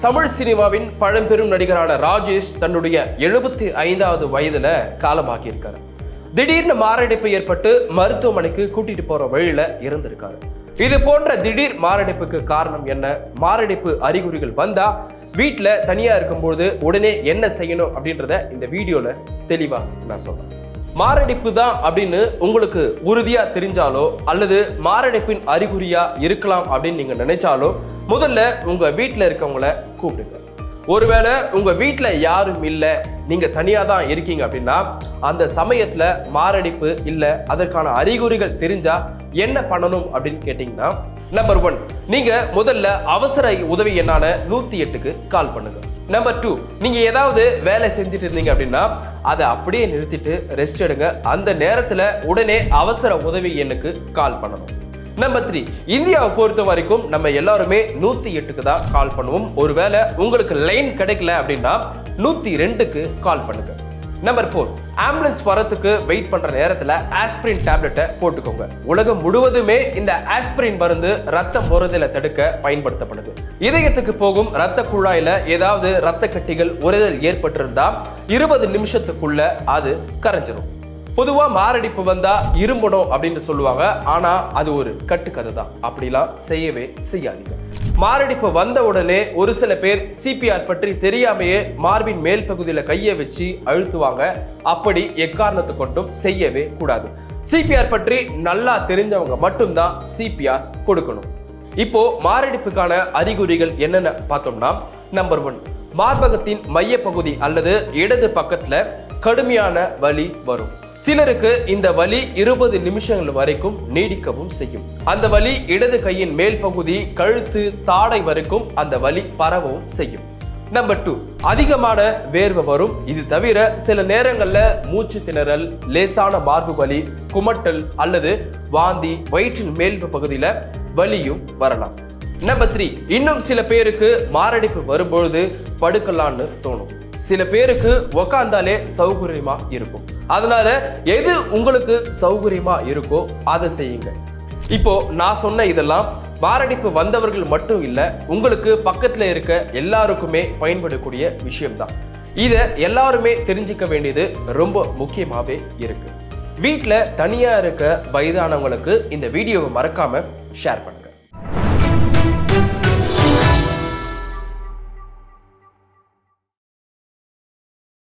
தமிழ் சினிமாவின் பழம்பெரும் நடிகரான ராஜேஷ் தன்னுடைய எழுபத்தி ஐந்தாவது வயதுல காலமாகி இருக்காரு திடீர்னு மாரடைப்பு ஏற்பட்டு மருத்துவமனைக்கு கூட்டிட்டு போற வழியில இருந்திருக்காரு இது போன்ற திடீர் மாரடைப்புக்கு காரணம் என்ன? மாரடைப்பு அறிகுறிகள் வந்தா வீட்டில் தனியா இருக்கும்போது உடனே என்ன செய்யணும் அப்படின்றத இந்த வீடியோல தெளிவா நான் சொல்றேன். மாரடைப்பு தான் அப்படின்னு உங்களுக்கு உறுதியா தெரிஞ்சாலோ அல்லது மாரடைப்பின் அறிகுறியா இருக்கலாம் அப்படின்னு நீங்க நினைச்சாலோ முதல்ல உங்க வீட்டில் இருக்கவங்கள கூப்பிடுங்க. ஒருவேளை உங்க வீட்டில் யாரும் இல்லை நீங்க தனியா தான் இருக்கீங்க அப்படின்னா அந்த சமயத்துல மாரடைப்பு இல்லை அதற்கான அறிகுறிகள் தெரிஞ்சா என்ன பண்ணணும் அப்படின்னு கேட்டிங்கன்னா நம்பர் ஒன் நீங்க முதல்ல அவசர உதவி எண்ணான நூத்தி எட்டுக்கு கால் பண்ணுங்க. நம்பர் டூ நீங்க ஏதாவது வேலை செஞ்சுட்டு இருந்தீங்க அப்படின்னா அதை அப்படியே நிறுத்திட்டு ரெஸ்ட் எடுங்க. அந்த நேரத்துல உடனே அவசர உதவி எண்ணுக்கு கால் பண்ணணும். நம்பர் த்ரீ இந்தியாவை பொறுத்த வரைக்கும் நம்ம எல்லாருமே நூத்தி எட்டுக்கு தான் கால் பண்ணுவோம். ஒருவேளை உங்களுக்கு லைன் கிடைக்கல அப்படின்னா நூத்தி ரெண்டுக்கு கால் பண்ணுங்க. நம்பர் ஃபோர் ஆம்புலன்ஸ் வரத்துக்கு வெயிட் பண்ற நேரத்துல ஆஸ்பிரின் டேப்லெட்டை போட்டுக்கோங்க. உலகம் முழுவதுமே இந்த ஆஸ்பிரின் மருந்து ரத்தம் போறதில தடுக்க பயன்படுத்தப்படுது. இதயத்துக்கு போகும் ரத்த குழாயில ஏதாவது ரத்த கட்டிகள் உரைதல் ஏற்பட்டிருந்தா இருபது நிமிஷத்துக்குள்ள அது கரைஞ்சிரும். பொதுவாக மாரடைப்பு வந்தால் இரும்பணும் அப்படின்னு சொல்லுவாங்க. ஆனால் அது ஒரு கட்டுக்கதை தான் அப்படிலாம் செய்யவே செய்யாதீங்க. மாரடைப்பு வந்த உடனே ஒரு சில பேர் சிபிஆர் பற்றி தெரியாமையே மார்பின் மேல் பகுதியில் கையை வச்சு அழுத்துவாங்க. அப்படி எக்காரணத்தை கொண்டும் செய்யவே கூடாது. சிபிஆர் பற்றி நல்லா தெரிஞ்சவங்க மட்டும்தான் சிபிஆர் கொடுக்கணும். இப்போ மாரடைப்புக்கான அறிகுறிகள் என்னென்ன பார்த்தோம்னா நம்பர் ஒன் மார்பகத்தின் மையப்பகுதி அல்லது இடது பக்கத்தில் கடுமையான வலி வரும். சிலருக்கு இந்த வலி இருபது நிமிஷங்கள் வரைக்கும் நீடிக்கவும் செய்யும். அந்த வலி இடது கையின் மேல் பகுதி கழுத்து தாடை வரைக்கும் அந்த வலி பரவவும் செய்யும். நம்பர் டூ அதிகமான வேர்வை வரும். இது தவிர சில நேரங்களில் மூச்சு திணறல் லேசான மார்பு வலி குமட்டல் அல்லது வாந்தி வயிற்றின் மேல் பகுதியில் வலியும் வரலாம். நம்பர் த்ரீ இன்னும் சில பேருக்கு மாரடைப்பு வரும்பொழுது படுக்கலான்னு தோணும். சில பேருக்கு உக்காந்தாலே சௌகரியமா இருக்கும். அதனால எது உங்களுக்கு சௌகரியமா இருக்கோ அதை செய்யுங்க. இப்போ நான் சொன்ன இதெல்லாம் மாரடைப்பு வந்தவர்கள் மட்டும் இல்ல உங்களுக்கு பக்கத்துல இருக்க எல்லாருக்குமே பயன்படக்கூடிய விஷயம்தான். இதை எல்லாருமே தெரிஞ்சுக்க வேண்டியது ரொம்ப முக்கியமாவே இருக்கு. வீட்டில் தனியா இருக்க வயதானவங்களுக்கு இந்த வீடியோவை மறக்காம ஷேர் பண்ணுங்க.